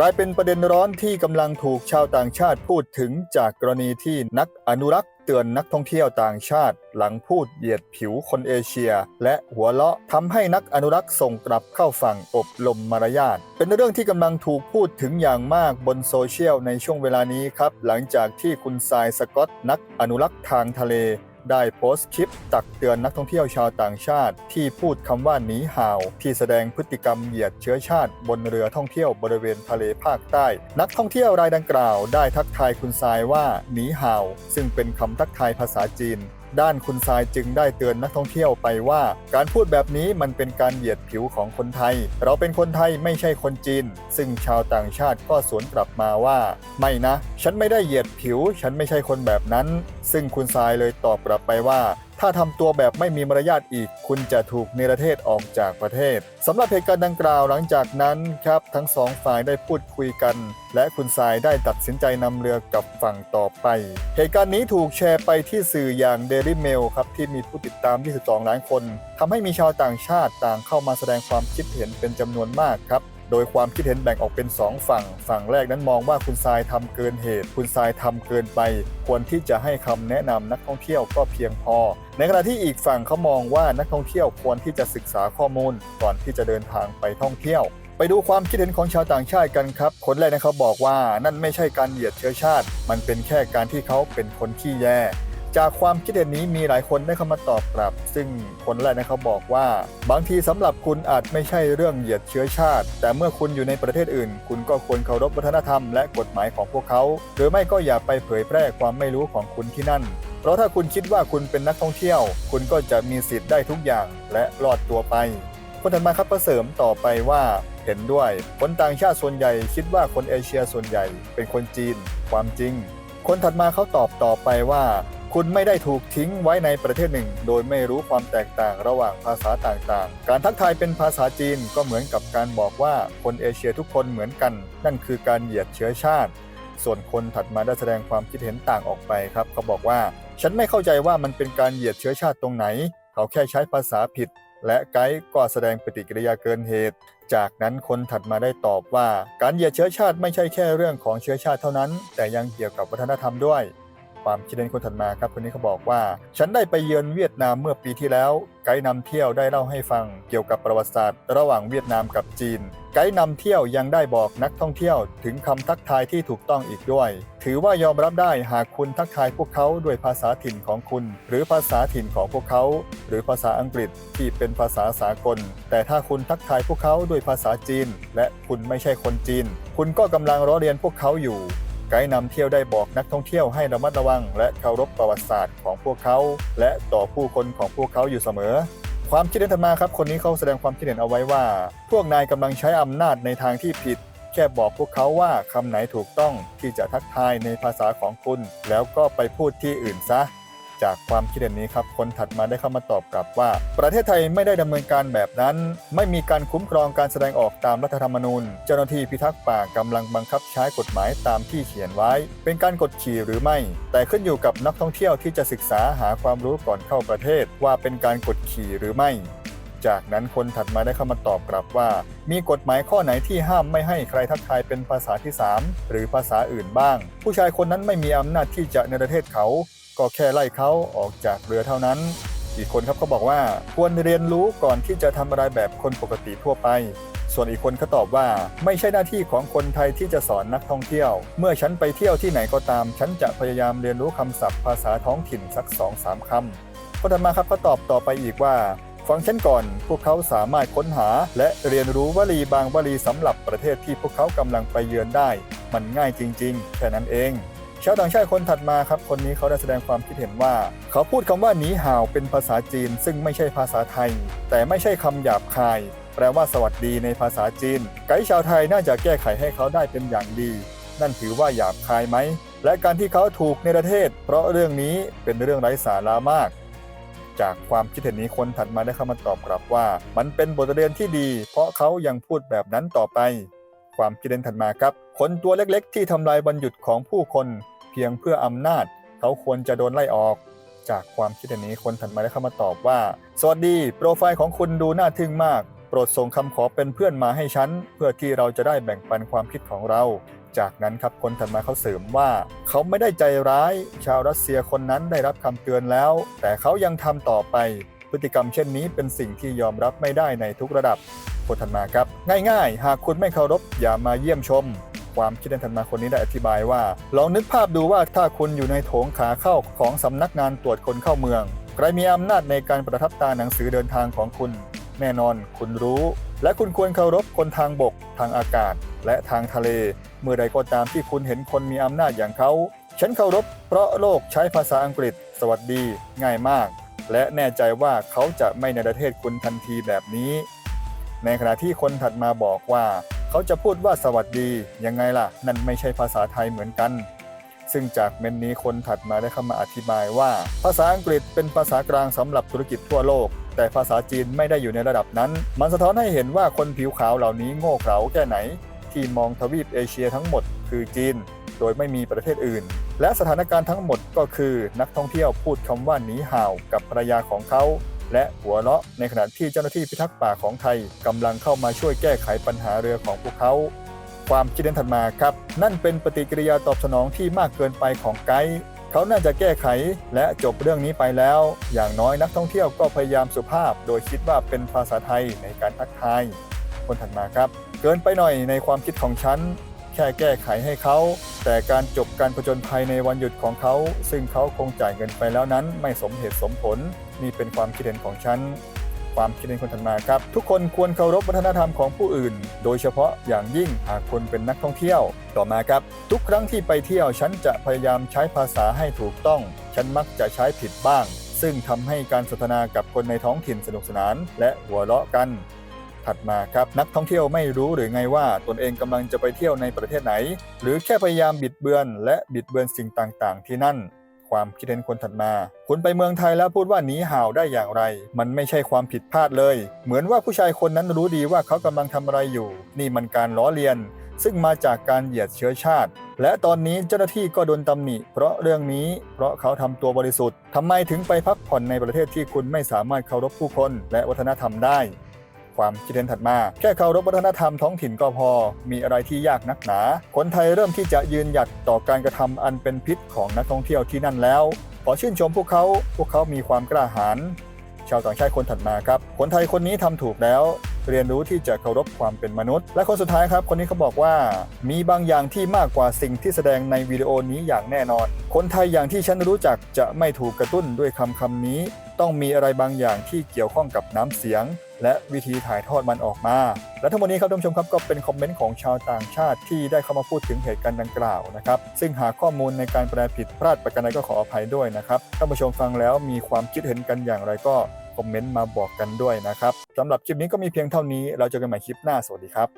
กลายเป็นประเด็นร้อนที่กำลังถูกชาวต่างชาติพูดถึงจากกรณีที่นักอนุรักษ์เตือนนักท่องเที่ยวต่างชาติ หลังพูดเหยียดผิวคนเอเชีย และหัวเราะทำให้นักอนุรักษ์ส่งกลับเข้าฝั่งอบรมมารยาทเป็นเรื่องที่กำลังถูกพูดถึงอย่างมากบนโซเชียลในช่วงเวลานี้ครับ หลังจากที่คุณทรายสกอตนักอนุรักษ์ทางทะเล ได้โพสต์คลิป ตักเตือนนักท่องเที่ยวชาวต่างชาติ ที่พูดคำว่าหนีห่าว ที่แสดงพฤติกรรมเหยียดเชื้อชาติ บนเรือท่องเที่ยวบริเวณทะเลภาคใต้ นักท่องเที่ยวรายดังกล่าว ได้ทักทายคุณทรายว่าหนีห่าว ซึ่งเป็นคำทักทายภาษาจีน ด้านคุณทรายจึงได้เตือนนักท่องเที่ยวไปว่า การพูดแบบนี้มันเป็นการเหยียดผิวของคนไทย เราเป็นคนไทยไม่ใช่คนจีน ซึ่งชาวต่างชาติก็สวนกลับมาว่า ไม่นะ ฉันไม่ได้เหยียดผิว ฉันไม่ใช่คนแบบนั้น ซึ่งคุณทรายเลยตอบกลับไปว่า ถ้าทำตัวแบบไม่มีมารยาทอีก คุณจะถูกเนรเทศออกจากประเทศสำหรับเหตุการณ์ดังกล่าวหลังจากนั้นครับทั้งสองฝ่ายได้พูดคุยกัน และคุณทรายได้ตัดสินใจนำเรือกลับฝั่งต่อไป เหตุการณ์นี้ถูกแชร์ไปที่สื่ออย่าง Daily Mail ครับที่มีผู้ติดตาม 22 ล้านคนทำให้มีชาวต่างชาติต่างเข้ามาแสดงความคิดเห็นเป็นจำนวนมากครับ โดยความคิดเห็นแบ่งออกเป็น 2 ฝั่ง ฝั่งแรกนั้นมองว่าคุณทรายทำเกินเหตุ คุณทรายทำเกินไป ควรที่จะให้คำแนะนำนักท่องเที่ยวก็เพียงพอ ในขณะที่อีกฝั่งเขามองว่านักท่องเที่ยวควรที่จะศึกษาข้อมูล ก่อนที่จะเดินทางไปท่องเที่ยว ไปดูความคิดเห็นของชาวต่างชาติกันครับ คนแรกนะเขาบอกว่านั่นไม่ใช่การเหยียดเชื้อชาติ มันเป็นแค่การที่เขาเป็นคนขี้แย จากความคิดเห็นนี้มีหลายคนได้เข้ามาตอบกลับ ซึ่งคนแรกนะเขาบอกว่า บางทีสำหรับคุณอาจไม่ใช่เรื่องเหยียดเชื้อชาติ แต่เมื่อคุณอยู่ในประเทศอื่น คุณก็ควรเคารพวัฒนธรรมและกฎหมายของพวกเขา หรือไม่ก็อย่าไปเผยแพร่ความไม่รู้ของคุณที่นั่น เพราะถ้าคุณคิดว่าคุณเป็นนักท่องเที่ยว คุณก็จะมีสิทธิ์ได้ทุกอย่างและรอดตัวไป คนถัดมาครับก็เสริมต่อไปว่าเห็นด้วย คนต่างชาติส่วนใหญ่คิดว่าคนเอเชียส่วนใหญ่เป็นคนจีน ความจริง คนถัดมาเขาตอบต่อไปว่า คุณไม่ได้ถูกทิ้งไว้ในประเทศหนึ่ง โดยไม่รู้ความแตกต่างระหว่างภาษาต่างๆ การทักทายเป็นภาษาจีนก็เหมือนกับการบอกว่าคนเอเชียทุกคนเหมือนกัน นั่นคือการเหยียดเชื้อชาติ ส่วนคนถัดมาได้แสดงความคิดเห็นต่างออกไปครับ เขาบอกว่า ฉันไม่เข้าใจว่ามันเป็นการเหยียดเชื้อชาติตรงไหน เขาแค่ใช้ภาษาผิด และไกด์ก็แสดงปฏิกิริยาเกินเหตุ จากนั้นคนถัดมาได้ตอบว่า การเหยียดเชื้อชาติไม่ใช่แค่เรื่องของเชื้อชาติเท่านั้น แต่ยังเกี่ยวกับวัฒนธรรมด้วย ความคิดเห็นคนถัดมาครับคนนี้เขาบอกว่า ฉันได้ไปเยือนเวียดนามเมื่อปีที่แล้ว ไกด์นำเที่ยวได้เล่าให้ฟังเกี่ยวกับประวัติศาสตร์ ระหว่างเวียดนามกับจีน ไกด์นำเที่ยวยังได้บอกนักท่องเที่ยวถึงคำทักทายที่ถูกต้องอีกด้วย ถือว่ายอมรับได้หากคุณทักทายพวกเขาด้วยภาษาถิ่นของคุณ หรือภาษาถิ่นของพวกเขา หรือภาษาอังกฤษที่เป็นภาษาสากล แต่ถ้าคุณทักทายพวกเขาด้วยภาษาจีน และคุณไม่ใช่คนจีน คุณก็กำลังล้อเลียนพวกเขาอยู่ ไกด์นำเที่ยวได้บอกนักท่องเที่ยวให้ระมัดระวัง และเคารพประวัติศาสตร์ของพวกเขา และต่อผู้คนของพวกเขาอยู่เสมอ ความคิดเห็นถัดมาครับ คนนี้เขาแสดงความคิดเห็นเอาไว้ว่า พวกนายกำลังใช้อำนาจในทางที่ผิด แค่บอกพวกเขาว่าคำไหนถูกต้องที่จะทักทายในภาษาของคุณ แล้วก็ไปพูดที่อื่นซะ จากความคิดเห็นนี้ครับ คนถัดมาได้เข้ามาตอบกลับว่า ประเทศไทยไม่ได้ดำเนินการแบบนั้น ไม่มีการคุ้มครองการแสดงออกตามรัฐธรรมนูญ เจ้าหน้าที่พิทักษ์ป่ากำลังบังคับใช้กฎหมายตามที่เขียนไว้ เป็นการกดขี่หรือไม่ แต่ขึ้นอยู่กับนักท่องเที่ยวที่จะศึกษาหาความรู้ก่อนเข้าประเทศ ว่าเป็นการกดขี่หรือไม่จากนั้นคนถัดมาได้เข้ามาตอบกลับว่า มีกฎหมายข้อไหนที่ห้ามไม่ให้ใครทักทายเป็นภาษาที่ 3 หรือภาษาอื่นบ้าง ผู้ชายคนนั้นไม่มีอำนาจที่จะในประเทศเขา ก็แค่ไล่เขาออกจากเรือเท่านั้น อีกคนครับก็บอกว่าควรเรียนรู้ก่อนที่จะทำอะไรแบบคนปกติทั่วไป ส่วนอีกคนก็ตอบว่า ไม่ใช่หน้าที่ของคนไทยที่จะสอนนักท่องเที่ยว เมื่อฉันไปเที่ยวที่ไหนก็ตาม ฉันจะพยายามเรียนรู้คำศัพท์ภาษาท้องถิ่นสัก2องสามคำคนถัดมาครับก็ตอบต่อไปอีกว่าฟังฉันก่อน พวกเขาสามารถค้นหา และเรียนรู้วลีบางวลีสำหรับประเทศที่พวกเขากำลังไปเยือนได้ มันง่ายจริง ๆ แค่นั้นเอง ชาวต่างชาติคนถัดมาครับ คนนี้เขาได้แสดงความคิดเห็นว่า เขาพูดคำว่าหนีห่าวเป็นภาษาจีน ซึ่งไม่ใช่ภาษาไทย แต่ไม่ใช่คำหยาบคาย แปลว่าสวัสดีในภาษาจีน ไกด์ชาวไทยน่าจะแก้ไขให้เขาได้เป็นอย่างดี นั่นถือว่าหยาบคายไหม และการที่เขาถูกในประเทศ เพราะเรื่องนี้เป็นเรื่องไร้สาระมากจากความคิดเห็นนี้คนถัดมาได้เข้ามาตอบกลับว่า มันเป็นบทเรียนที่ดี เพราะเขายังพูดแบบนั้นต่อไป ความคิดเห็นถัดมาครับ คนตัวเล็กๆ ที่ทำลายวันหยุดของผู้คน เพียงเพื่ออำนาจ เขาควรจะโดนไล่ออก จากความคิดเห็นนี้คนถัดมาได้เข้ามาตอบว่า สวัสดี โปรไฟล์ของคุณดูน่าทึ่งมาก โปรดส่งคำขอเป็นเพื่อนมาให้ฉัน เพื่อที่เราจะได้แบ่งปันความคิดของเรา จากนั้นครับคนถัดมาเขาเสริมว่า เขาไม่ได้ใจร้าย ชาวรัสเซียคนนั้นได้รับคำเตือนแล้ว แต่เขายังทำต่อไป พฤติกรรมเช่นนี้เป็นสิ่งที่ยอมรับไม่ได้ในทุกระดับ คนาครับ ง่ายๆ หากคุณไม่เคารพอย่ามาเยี่ยมชม ความคิดเห็นถัดมาคนนี้ได้อธิบายว่า ลองนึกภาพดูว่าถ้าคุณอยู่ในโถงขาเข้าของสำนักงานตรวจคนเข้าเมือง ใครมีอำนาจในการประทับตาหนังสือเดินทางของคุณ แน่นอน คุณรู้ และคุณควรเคารพคนทางบก ทางอากาศ และทางทะเล เมื่อใดก็ตามที่คุณเห็นคนมีอำนาจอย่างเขาฉันเคารพเพราะโลกใช้ภาษาอังกฤษ สวัสดี ง่ายมาก และแน่ใจว่าเขาจะไม่ในประเทศคุณทันทีแบบนี้ ในขณะที่คนถัดมาบอกว่า เขาจะพูดว่าสวัสดียังไงล่ะ นั่นไม่ใช่ภาษาไทยเหมือนกัน ซึ่งจากเมนนี้คนถัดมาได้เข้ามาอธิบายว่า ภาษาอังกฤษเป็นภาษากลางสำหรับธุรกิจทั่วโลก แต่ภาษาจีนไม่ได้อยู่ในระดับนั้น มันสะท้อนให้เห็นว่าคนผิวขาวเหล่านี้โง่เขลาแค่ไหน ที่มองทวีปเอเชียทั้งหมดคือจีน โดยไม่มีประเทศอื่น และสถานการณ์ทั้งหมดก็คือนักท่องเที่ยวพูดคำว่าหนีห่าวกับภรรยาของเขา และหัวเราะในขณะที่เจ้าหน้าที่พิทักษ์ป่าของไทยกำลังเข้ามาช่วยแก้ไขปัญหาเรือของพวกเขา ความคิดเห็นถัดมาครับ นั่นเป็นปฏิกิริยาตอบสนองที่มากเกินไปของไกด์เขาน่าจะแก้ไขและจบเรื่องนี้ไปแล้ว อย่างน้อยนักท่องเที่ยวก็พยายามสุภาพ โดยคิดว่าเป็นภาษาไทยในการทักทาย คนถัดมาครับ เกินไปหน่อยในความคิดของฉันแค่แก้ไขให้เขา แต่การจบการผจญภัยในวันหยุดของเขา ซึ่งเขาคงจ่ายเงินไปแล้วนั้นไม่สมเหตุสมผล นี่เป็นความคิดเห็นของฉัน ความคิดเห็นคนถัดมาครับ ทุกคนควรเคารพวัฒนธรรมของผู้อื่น โดยเฉพาะอย่างยิ่งหากคนเป็นนักท่องเที่ยว ต่อมาครับ ทุกครั้งที่ไปเที่ยวฉันจะพยายามใช้ภาษาให้ถูกต้อง ฉันมักจะใช้ผิดบ้าง ซึ่งทำให้การสนทนากับคนในท้องถิ่นสนุกสนาน และหัวเราะกันถัดมาครับนักท่องเที่ยวไม่รู้หรือไงว่าตนเองกำลังจะไปเที่ยวในประเทศไหน หรือแค่พยายามบิดเบือนและบิดเบือนสิ่งต่างๆ ที่นั่น ความคิดเห็นคนถัดมา คุณไปเมืองไทยแล้วพูดว่าหนีห่าวได้อย่างไร มันไม่ใช่ความผิดพลาดเลย เหมือนว่าผู้ชายคนนั้นรู้ดีว่าเขากำลังทำอะไรอยู่ นี่มันการล้อเลียน ซึ่งมาจากการเหยียดเชื้อชาติ และตอนนี้เจ้าหน้าที่ก็โดนตำหนิ เพราะเรื่องนี้ เพราะเขาทำตัวบริสุทธิ์ทำไมถึงไปพักผ่อนในประเทศที่คุณไม่สามารถเคารพผู้คนและวัฒนธรรมได้ ความคิดเห็นถัดมา แค่เคารพวัฒนธรรมท้องถิ่นก็พอ มีอะไรที่ยากนักหนา คนไทยเริ่มที่จะยืนหยัดต่อการกระทำอันเป็นพิษของนักท่องเที่ยวที่นั่นแล้ว ขอชื่นชมพวกเขา พวกเขามีความกล้าหาญชาวต่างชาติคนถัดมาครับ คนไทยคนนี้ทำถูกแล้ว เรียนรู้ที่จะเคารพความเป็นมนุษย์ และคนสุดท้ายครับ คนนี้เขาบอกว่า มีบางอย่างที่มากกว่าสิ่งที่แสดงในวิดีโอนี้อย่างแน่นอน คนไทยอย่างที่ฉันรู้จักจะไม่ถูกกระตุ้นด้วยคำคำนี้ ต้องมีอะไรบางอย่างที่เกี่ยวข้องกับน้ำเสียง และวิธีถ่ายทอดมันออกมา และทั้งหมดนี้ครับท่านผู้ชมครับก็เป็นคอมเมนต์ของชาวต่างชาติที่ได้เข้ามาพูดถึงเหตุการณ์ดังกล่าวนะครับซึ่งหากข้อมูลในการแปลผิดพลาดประการใดก็ขออภัยด้วยนะครับท่านผู้ชมฟังแล้วมีความคิดเห็นกันอย่างไรก็คอมเมนต์มาบอกกันด้วยนะครับสำหรับคลิปนี้ก็มีเพียงเท่านี้เราเจอกันใหม่คลิปหน้าสวัสดีครับ